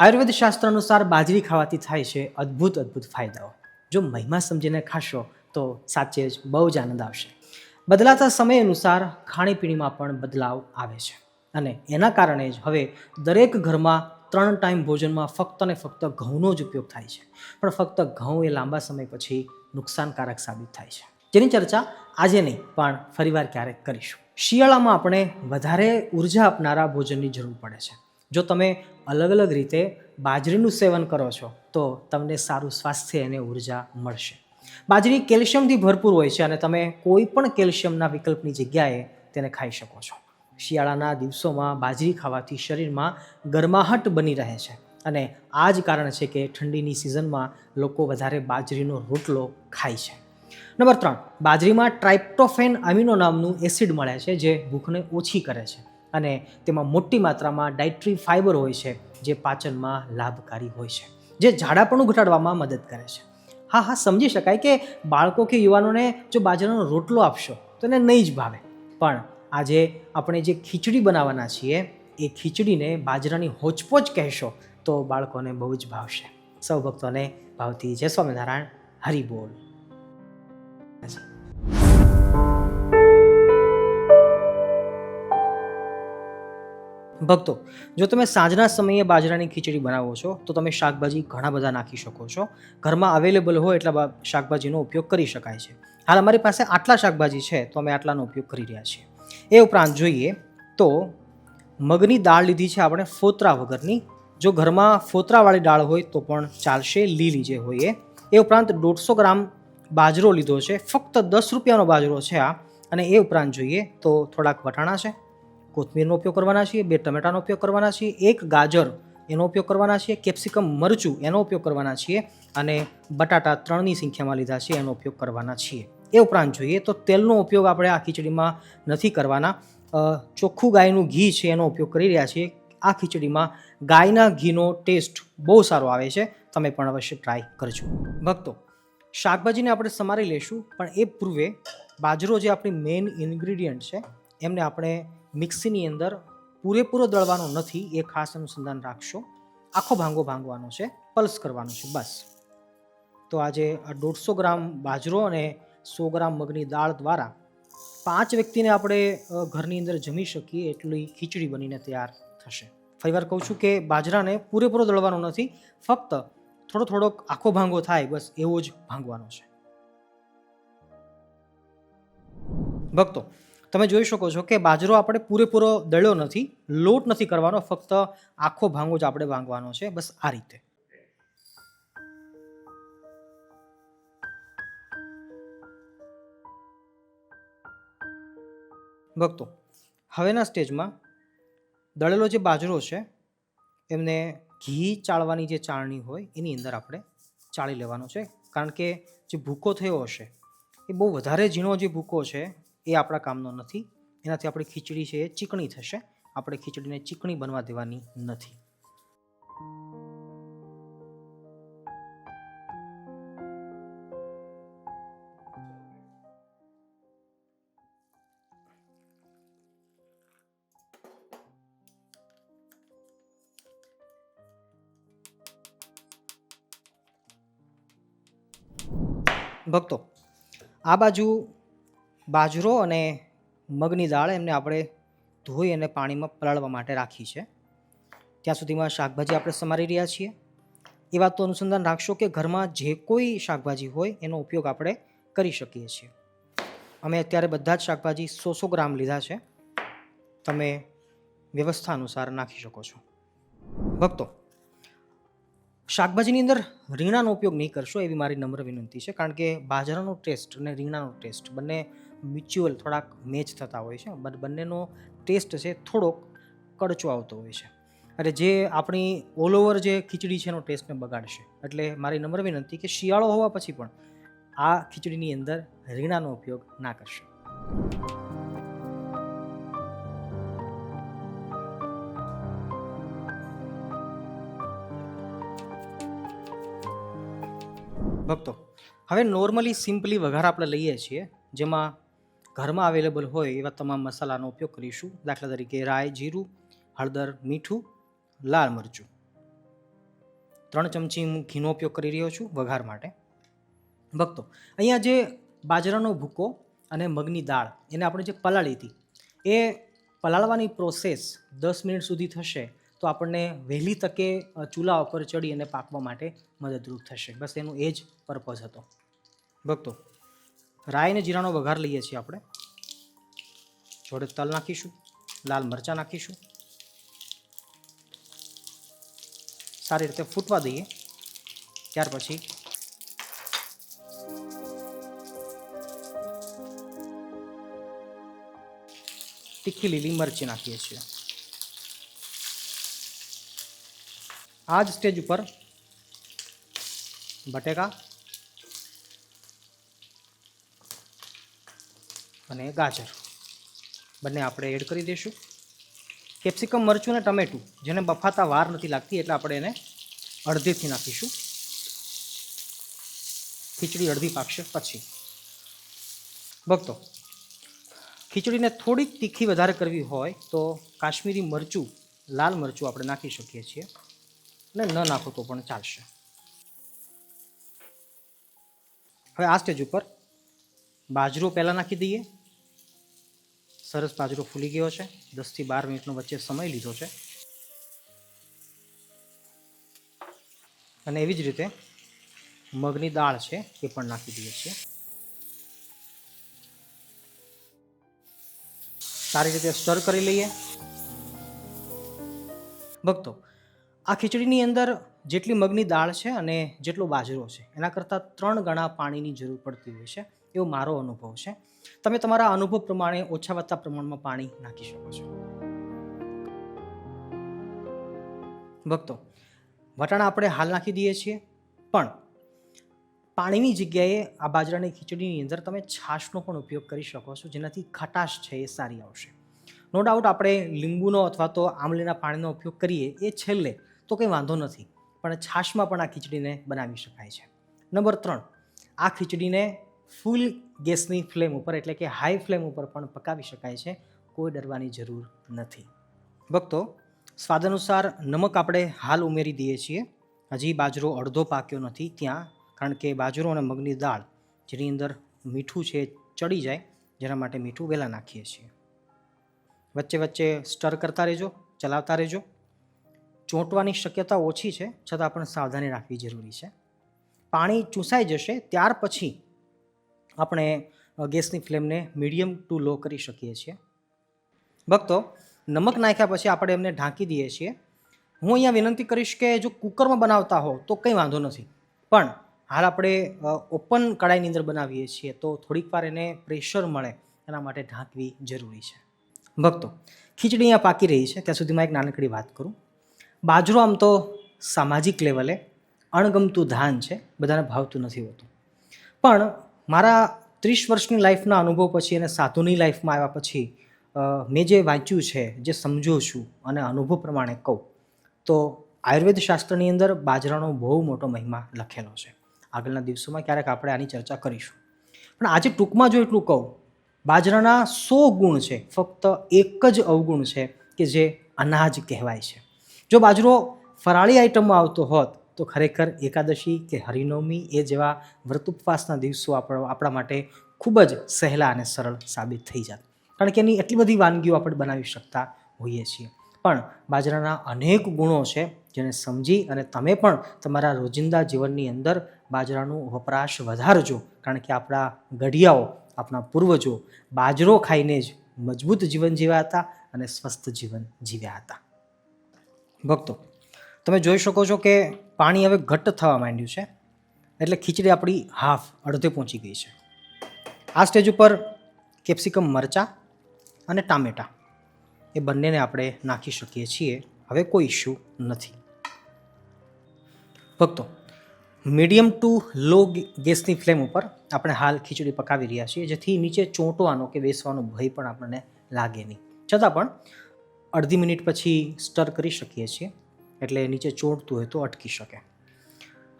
આયુર્વેદ શાસ્ત્ર અનુસાર બાજરી ખાવાથી થાય છે અદ્ભુત અદ્ભુત ફાયદાઓ. જો મહિમા સમજીને ખાશો તો સાચે જ બહુ જ આનંદ આવશે. બદલાતા સમય અનુસાર ખાણીપીણીમાં પણ બદલાવ આવે છે. અને એના કારણે જ હવે દરેક ઘરમાં ત્રણ ટાઈમ ભોજનમાં ફક્ત ને ફક્ત ઘઉંનો જ ઉપયોગ થાય છે. પણ ફક્ત ઘઉં એ લાંબા સમય પછી નુકસાનકારક સાબિત થાય છે. જેની ચર્ચા આજે નહીં, પણ ફરીવાર ક્યારેક કરીશું. શિયાળામાં આપણે વધારે ઊર્જા આપનારા ભોજનની જરૂર પડે છે. જો તમે અલગ અલગ રીતે બાજરીનું સેવન કરો છો, તો તમને સારું સ્વાસ્થ્ય અને ઊર્જા મળશે. બાજરી કેલ્શિયમથી ભરપૂર હોય છે અને તમે કોઈ પણ કેલ્શિયમના વિકલ્પની જગ્યાએ તેને ખાઈ શકો છો. શિયાળાના દિવસોમાં બાજરી ખાવાથી શરીરમાં ગરમાહટ બની રહે છે અને આ જ કારણ છે કે ઠંડીની સિઝનમાં લોકો વધારે બાજરીનો રોટલો ખાય છે. નંબર ત્રણ, બાજરીમાં ટ્રાઇપ્ટોફેન અમિનો નામનું એસિડ મળે છે જે ભૂખને ઓછી કરે છે. અને તેમાં મોટી માત્રામાં ડાયટ્રી ફાઇબર હોય છે, જે પાચનમાં લાભકારી હોય છે, જે ઝાડાપણું ઘટાડવામાં મદદ કરે છે. હા હા, સમજી શકાય કે બાળકો કે યુવાનોને જો બાજરાનો રોટલો આપશો, તો એને નહીં જ ભાવે. પણ આજે આપણે જે ખીચડી બનાવવાના છીએ, એ ખીચડીને બાજરાની હોચપોચ કહેશો, તો બાળકોને બહુ જ ભાવશે. સૌ ભક્તોને ભાવતી જય સ્વામિનારાયણ. હરિ ભક્તો, જો તમે સાંજના સમયે બાજરાની ખીચડી બનાવો છો, તો તમે શાકભાજી ઘણા બધા નાખી શકો છો. ઘરમાં અવેલેબલ હોય એટલા શાકભાજીનો ઉપયોગ કરી શકાય છે. હાલ અમારી પાસે આટલા શાકભાજી છે, તો અમે આટલાનો ઉપયોગ કરી રહ્યા છીએ. એ ઉપરાંત જોઈએ તો મગની દાળ લીધી છે આપણે ફોતરા વગરની. જો ઘરમાં ફોતરાવાળી દાળ હોય તો પણ ચાલશે લીલી જે હોય એ ઉપરાંત દોઢસો ગ્રામ બાજરો લીધો છે, ફક્ત દસ રૂપિયાનો બાજરો છે આ. અને એ ઉપરાંત જોઈએ તો થોડાક વટાણા છે. કોથમીરનો ઉપયોગ કરવાના છીએ, બે ટમેટાનો ઉપયોગ કરવાના છીએ, એક ગાજર એનો ઉપયોગ કરવાના છીએ, કેપ્સિકમ મરચું એનો ઉપયોગ કરવાના છીએ અને બટાટા ત્રણની સંખ્યામાં લીધા છે, એનો ઉપયોગ કરવાના છીએ. એ ઉપરાંત જોઈએ તો તેલનો ઉપયોગ આપણે આ ખીચડીમાં નથી કરવાના. ચોખ્ખું ગાયનું ઘી છે એનો ઉપયોગ કરી રહ્યા છીએ. આ ખીચડીમાં ગાયના ઘીનો ટેસ્ટ બહુ સારો આવે છે. તમે પણ અવશ્ય ટ્રાય કરજો. ભક્તો, શાકભાજીને આપણે સમારી લેશું, પણ એ પૂર્વે બાજરો જે આપણી મેઇન ઇન્ગ્રીડિયન્ટ છે એમને આપણે મિક્સીની અંદર પૂરેપૂરો દળવાનો નથી, એ ખાસ અનુસંધાન રાખશો. આખો ભાંગો ભાંગવાનો છે, પલ્સ કરવાનો છે, બસ. તો આજે દોઢસો ગ્રામ બાજરો અને સો ગ્રામ મગની દાળ દ્વારા પાંચ વ્યક્તિને આપણે ઘરની અંદર જમી શકીએ એટલી ખીચડી બનીને તૈયાર થશે. ફરીવાર કહું છું કે બાજરાને પૂરેપૂરો દળવાનો નથી, ફક્ત થોડો થોડોક આખો ભાંગો થાય, બસ એવો જ ભાંગવાનો છે. ભક્તો તમે જોઈ શકો છો કે બાજરો આપણે પૂરેપૂરો દળ્યો નથી, લોટ નથી કરવાનો, ફક્ત આખો ભાંગો જ આપણે ભાંગવાનો છે, બસ આ રીતે. ભક્તો, હવેના સ્ટેજમાં દળેલો જે બાજરો છે, એમને ઘી ચાળવાની જે ચાળણી હોય, એની અંદર આપણે ચાળી લેવાનો છે. કારણ કે જે ભૂકો થયો હશે, એ બહુ વધારે ઝીણો જે ભૂકો છે એ આપણા કામનો નથી. એનાથી આપણી ખીચડી છે એ ચીકણી થશે. આપણે ખીચડીને ચીકણી બનવા દેવાની નથી. ભક્તો, આ બાજુ બાજરો અને મગની દાળ એમને આપણે ધોઈ અને પાણીમાં પલાળવા માટે રાખી છે. ત્યાં સુધીમાં શાકભાજી આપણે સમારી રહ્યા છીએ. એ વાતનું અનુસંધાન રાખશો કે ઘરમાં જે કોઈ શાકભાજી હોય એનો ઉપયોગ આપણે કરી શકીએ છીએ. અમે અત્યારે બધા જ શાકભાજી સો સો ગ્રામ લીધા છે. તમે વ્યવસ્થા અનુસાર નાખી શકો છો. ભક્તો શાકભાજીની અંદર રીંગણાનો ઉપયોગ નહીં કરશો એવી મારી નમ્ર વિનંતી છે. કારણ કે બાજરાનો ટેસ્ટ અને રીંગણાનો ટેસ્ટ બંને મ્યુચ્યુઅલ થોડાક મેચ થતા હોય છે. બટ બંનેનો ટેસ્ટ છે થોડોક કડચો આવતો હોય છે. એટલે જે આપણી ઓલ ઓવર જે ખીચડી છે એનો ટેસ્ટને બગાડશે. એટલે મારી નમ્ર વિનંતી કે શિયાળો હોવા પછી પણ આ ખીચડીની અંદર રીંગણાનો ઉપયોગ ના કરશો. ભક્તો, હવે નોર્મલી સિમ્પલી વઘાર આપણે લઈએ છીએ, જેમાં ઘરમાં અવેલેબલ હોય એવા તમામ મસાલાનો ઉપયોગ કરીશું. દાખલા તરીકે રાઈ, જીરું, હળદર, મીઠું, લાલ મરચું. ત્રણ ચમચી હું ઘીનો ઉપયોગ કરી રહ્યો છું વઘાર માટે. ભક્તો, અહીંયા જે બાજરાનો ભૂકો અને મગની દાળ, એને આપણે જે પલાળી હતી, એ પલાળવાની પ્રોસેસ દસ મિનિટ સુધી થશે. તો આપણને વહેલી તકે ચૂલા ઉપર ચડી અને પાકવા માટે મદદરૂપ થશે. બસ એનું એ જ પર્પઝ હતો. ભક્તો, રાઈ અને જીરાનો વઘાર લઈએ છીએ આપણે. જોડે તલ નાખીશું, લાલ મરચાં નાખીશું. સારી રીતે ફૂટવા દઈએ. ત્યાર પછી તીખી લીલી મરચી નાખીએ છીએ. આ જ સ્ટેજ ઉપર બટેકા અને ગાજર બંને આપણે એડ કરી દઈશું કેપ્સિકમ મરચું અને ટમેટું જેને બફાતા વાર નથી લાગતી એટલે આપણે એને અડધેથી નાખીશું। ખીચડી અડધી પાકશે, પછી। ભક્તો, ખીચડીને થોડીક તીખી વધારે કરવી હોય તો કાશ્મીરી મરચું, લાલ મરચું આપણે નાખી શકીએ છીએ। અને ન નાખો તો પણ ચાલશે. હવે આ સ્ટેજ ઉપર બાજરો પહેલાં નાખી દઈએ. સરસ બાજરો ફૂલી ગયો છે. દસથી બાર મિનિટનો વચ્ચે સમય લીધો છે. અને એવી જ રીતે મગની દાળ છે એ પણ નાખી દઈએ છીએ. સારી રીતે સ્ટર કરી લઈએ. ભક્તો આ ખીચડીની અંદર જેટલી મગની દાળ છે અને જેટલો બાજરો છે, એના કરતાં ત્રણ ગણા પાણીની જરૂર પડતી હોય છે, એવો મારો અનુભવ છે. તમે તમારા અનુભવ પ્રમાણે ઓછા વધતા પ્રમાણમાં પાણી નાખી શકો છો. ભક્તો, વટાણા આપણે હાલ નાખી દઈએ છીએ, પણ પાણીની જગ્યાએ આ બાજરાની ખીચડીની અંદર તમે છાશનો પણ ઉપયોગ કરી શકો છો, જેનાથી ખટાશ છે એ સારી આવશે. નો ડાઉટ આપણે લીંબુનો અથવા તો આમલીના પાણીનો ઉપયોગ કરીએ, એ છેલ્લે તો કંઈ વાંધો નથી, પણ છાશમાં પણ આ ખીચડીને બનાવી શકાય છે. નંબર ત્રણ, આ ખીચડીને ફૂલ ગેસની ફ્લેમ ઉપર, એટલે કે હાઈ ફ્લેમ ઉપર પણ પકાવી શકાય છે, કોઈ ડરવાની જરૂર નથી. ભક્તો સ્વાદ અનુસાર નમક આપણે હાલ ઉમેરી દઈએ છીએ. હજી બાજરો અડધો પાક્યો નથી ત્યાં, કારણ કે બાજરો અને મગની દાળ જેની અંદર મીઠું છે ચડી જાય, જેના માટે મીઠું વહેલા નાખીએ છીએ. વચ્ચે વચ્ચે સ્ટર કરતા રહેજો, ચલાવતા રહેજો. ચોંટવાની શક્યતા ઓછી છે, છતાં પણ સાવધાની રાખવી જરૂરી છે. પાણી ચૂસાઈ જશે ત્યાર પછી આપણે ગેસની ફ્લેમને મીડિયમ ટુ લો કરી શકીએ છીએ. ભક્તો, નમક નાખ્યા પછી આપણે એમને ઢાંકી દઈએ છીએ. હું અહીંયા વિનંતી કરીશ કે જો કુકરમાં બનાવતા હો તો કંઈ વાંધો નથી. પણ હાલ આપણે ઓપન કડાઈની અંદર બનાવીએ છીએ તો થોડીક વાર એને પ્રેશર મળે એના માટે ઢાંકવી જરૂરી છે. ભક્તો, ખીચડી અહીંયા પાકી રહી છે. ત્યાં સુધીમાં એક નાનકડી વાત કરું. બાજરો આમ તો સામાજિક લેવલે અણગમતું ધાન છે, બધાને ભાવતું નથી હોતું. પણ મારા ત્રીસ વર્ષની લાઈફના અનુભવ પછી અને સાધુની લાઈફમાં આવ્યા પછી મેં જે વાંચ્યું છે, જે સમજો છું અને અનુભવ પ્રમાણે કહું, તો આયુર્વેદ શાસ્ત્રની અંદર બાજરાનો બહુ મોટો મહિમા લખેલો છે. આગળના દિવસોમાં ક્યારેક આપણે આની ચર્ચા કરીશું. પણ આજે ટૂંકમાં જો એટલું કહું, બાજરાના સો ગુણ છે, ફક્ત એક જ અવગુણ છે કે જે અનાજ કહેવાય છે. જો બાજરો ફરાળી આઇટમમાં આવતો હોત, તો ખરેખર એકાદશી કે હરિનવમી એ જેવા વ્રત ઉપવાસના દિવસો આપણા આપણા માટે ખૂબ જ સહેલા અને સરળ સાબિત થઈ જાત. કારણ કે એની એટલી બધી વાનગીઓ આપણે બનાવી શકતા હોઈએ છીએ. પણ બાજરાના અનેક ગુણો છે, જેને સમજી અને તમે પણ તમારા રોજિંદા જીવનની અંદર બાજરાનું વપરાશ વધારજો. કારણ કે આપણા ગઢિયાઓ, આપણા પૂર્વજો બાજરો ખાઈને જ મજબૂત જીવન જીવ્યા હતા અને સ્વસ્થ જીવન જીવ્યા હતા. ભક્તો, તમે જોઈ શકો છો કે પાણી હવે ઘટ્ટ થવા માંડ્યું છે, એટલે ખીચડી આપણી હાફ અડધે પહોંચી ગઈ છે. આ સ્ટેજ ઉપર કેપ્સિકમ મરચાં અને ટામેટાં, એ બંનેને આપણે નાખી શકીએ છીએ, હવે કોઈ ઇશ્યુ નથી. ભક્તો, મીડિયમ ટુ લો ગેસની ફ્લેમ ઉપર આપણે હાલ ખીચડી પકાવી રહ્યા છીએ, જેથી નીચે ચોંટવાનો કે બેસવાનો ભય પણ આપણને લાગે નહીં. છતાં પણ અડધી મિનિટ પછી સ્ટર કરી શકીએ છીએ, એટલે નીચે ચોંટતું હોય તો અટકી શકે.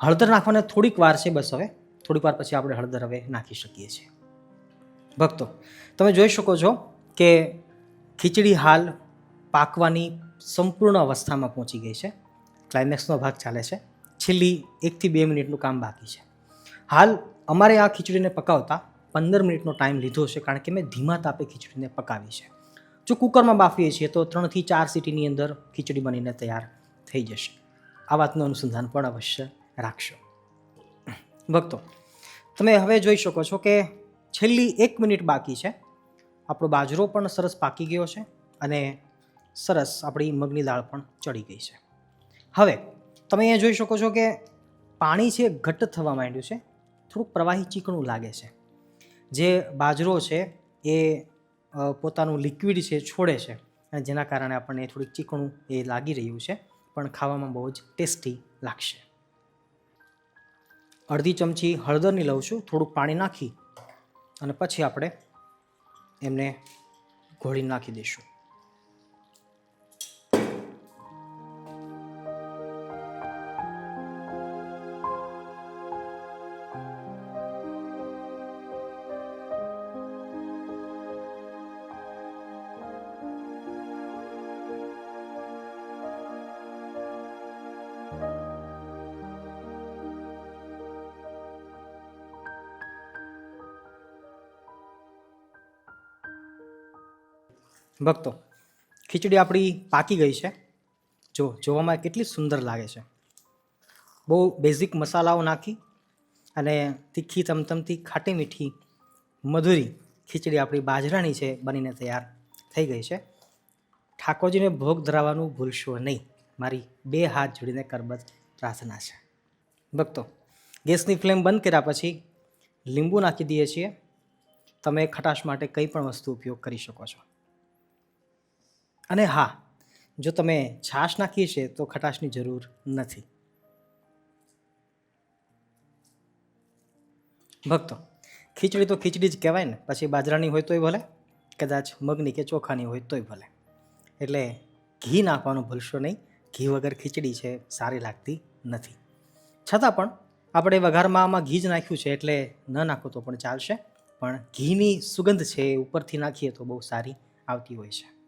હળદર નાખવાને થોડીક વાર છે બસ હવે. થોડીક વાર પછી આપણે હળદર હવે નાખી શકીએ છીએ. ભક્તો, તમે જોઈ શકો છો કે ખીચડી હાલ પાકવાની સંપૂર્ણ અવસ્થામાં પહોંચી ગઈ છે. ક્લાઇમેક્સનો ભાગ ચાલે છે. છેલ્લી એકથી બે મિનિટનું કામ બાકી છે. હાલ અમારે આ ખીચડીને પકાવતા પંદર મિનિટનો ટાઈમ લીધો છે, કારણ કે મેં ધીમા તાપે ખીચડીને પકાવી છે. જો કુકરમાં બાફીએ છીએ, તો ત્રણથી ચાર સીટીની અંદર ખીચડી બનીને તૈયાર થઈ જશે. આ વાતનું અનુસંધાન પણ અવશ્ય રાખશો. ભક્તો, તમે હવે જોઈ શકો છો કે છેલ્લી એક મિનિટ બાકી છે. આપણો બાજરો પણ સરસ પાકી ગયો છે અને સરસ આપણી મગની દાળ પણ ચડી ગઈ છે. હવે, તમે અહીંયા જોઈ શકો છો કે પાણી છે ઘટ્ટ થવા માંડ્યું છે. થોડુંક પ્રવાહી ચીકણું લાગે છે. જે બાજરો છે એ પોતાનું લિક્વિડ છે છોડે છે. જેના કારણે આપણને થોડીક ચીકણું એ લાગી રહ્યું છે. પણ ખાવામાં બહુ જ ટેસ્ટી લાગશે. અડધી ચમચી હળદરની લઉં છું. થોડુંક પાણી નાખી અને પછી આપણે એમને ઘોળી નાખી દઈશું. ભક્તો, ખીચડી આપણી પાકી ગઈ છે. જો, જોવામાં કેટલી સુંદર લાગે છે. બહુ બેઝિક મસાલાઓ નાખી અને તીખી તમતમતી ખાટી મીઠી, મધુરી ખીચડી આપણી બાજરાની છે બનીને તૈયાર થઈ ગઈ છે. ઠાકોરજીને ભોગ ધરાવવાનું ભૂલશો નહીં. મારી બે હાથ જોડીને કરબત પ્રાર્થના છે. ભક્તો, ગેસની ફ્લેમ બંધ કર્યા પછી લીંબુ નાખી દઈએ છીએ. તમે ખટાશ માટે કંઈ પણ વસ્તુ ઉપયોગ કરી શકો છો. અને હા, જો તમે છાશ નાખીએ છે તો ખટાશની જરૂર નથી. ભક્તો, ખીચડી તો ખીચડી જ કહેવાય ને. પછી બાજરાની હોય તોય ભલે, કદાચ મગની કે ચોખાની હોય તોય ભલે. એટલે ઘી નાખવાનું ભૂલશો નહીં. ઘી વગર ખીચડી છે, સારી લાગતી નથી. છતાં પણ આપણે વઘારમાં આમાં ઘી જ નાખ્યું છે એટલે ન નાખો તો પણ ચાલશે. પણ ઘીની સુગંધ છે એ ઉપરથી નાખીએ તો બહુ સારી આવતી હોય છે.